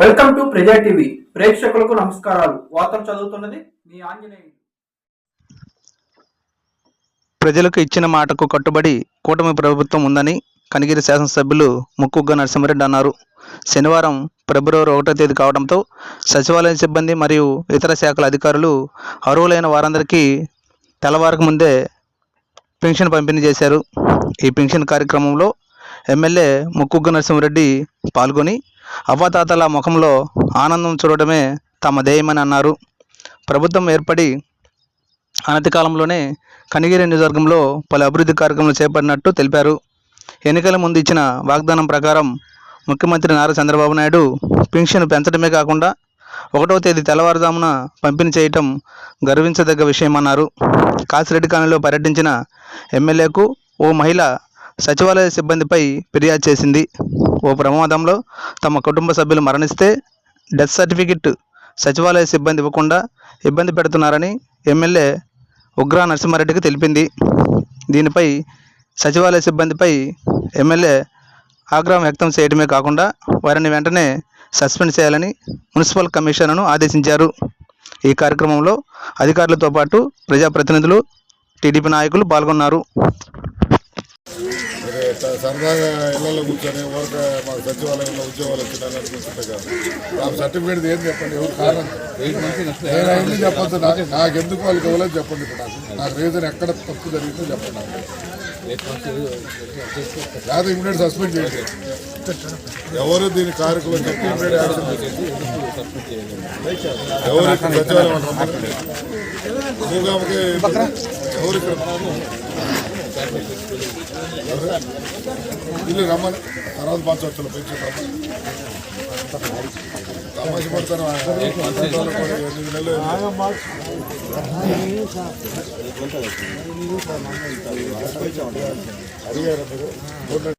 Welcome to ప్రజా TV. ప్రేక్షకులకు నమస్కారాలు. వార్తలు చదువుతున్నది మీ ఆంజనేయులు. ప్రజలకు ఇచ్చిన మాటకు కట్టుబడి కూటమి ప్రభుత్వం ఉందని కనిగిరి శాసనసభ్యులు ముక్కుగ్గ నరసింహారెడ్డి అన్నారు. శనివారం ఫిబ్రవరి ఒకటో తేదీ కావడంతో సచివాలయం సిబ్బంది మరియు ఇతర శాఖల అధికారులు అర్హులైన వారందరికీ తెల్లవారకు ముందే పెన్షన్ పంపిణీ చేశారు. ఈ పెన్షన్ కార్యక్రమంలో ఎమ్మెల్యే ముక్కుగ్గ నరసింహారెడ్డి పాల్గొని అవ్వాతాతల ముఖంలో ఆనందం చూడటమే తమ ధ్యేయమని అన్నారు. ప్రభుత్వం ఏర్పడి అనతి కాలంలోనే కనిగిరి నియోజకవర్గంలో పలు అభివృద్ధి కార్యక్రమాలు చేపట్టినట్టు తెలిపారు. ఎన్నికల ముందు ఇచ్చిన వాగ్దానం ప్రకారం ముఖ్యమంత్రి నారా చంద్రబాబు నాయుడు పెన్షన్ పెంచడమే కాకుండా ఒకటో తేదీ తెల్లవారుజామున పంపిణీ చేయటం గర్వించదగ్గ విషయమన్నారు. కాసిరెడ్డి కాలనీలో పర్యటించిన ఎమ్మెల్యేకు ఓ మహిళ సచివాలయ సిబ్బందిపై ఫిర్యాదు చేసింది. ఓ ప్రమాదంలో తమ కుటుంబ సభ్యులు మరణిస్తే డెత్ సర్టిఫికెట్ సచివాలయ సిబ్బంది ఇవ్వకుండా ఇబ్బంది పెడుతున్నారని ఎమ్మెల్యే ఉగ్ర నరసింహారెడ్డికి తెలిపింది. దీనిపై సచివాలయ సిబ్బందిపై ఎమ్మెల్యే ఆగ్రహం వ్యక్తం చేయడమే కాకుండా వారిని వెంటనే సస్పెండ్ చేయాలని మున్సిపల్ కమిషనర్ను ఆదేశించారు. ఈ కార్యక్రమంలో అధికారులతో పాటు ప్రజాప్రతినిధులు టీడీపీ నాయకులు పాల్గొన్నారు. సరదాగా ఇళ్ళలో కూర్చొని ఊరక మాకు సచివాలయంలో ఉద్యోగాలు వచ్చినాయని అనుకుంటుంటే కాదు. నాకు సర్టిఫికేట్ ఏం చెప్పండి? ఎవరు కారణం? నేను అయింది చెప్పొద్దు. నాకు నాకు ఎందుకు వాళ్ళకి ఇవ్వలేదు చెప్పండి ఇప్పుడు నాకు. నాకు రీజన్ ఎక్కడ తప్పు జరిగిందో చెప్పండి నాకు. లేదా ఇమీడియట్ సస్పెండ్ చేయండి. ఎవరు దీని కారకులు చెప్పి ఇమీడియట్ యాక్షన్ ఎవరు ఇక్కడ సచివాలయం ఎవరు ఇక్కడ? ఇల్లు రమ్మని. తర్వాత పంచవచ్చు పెంచి రమ్మని. తమాష పడతాను అడిగారు మీరు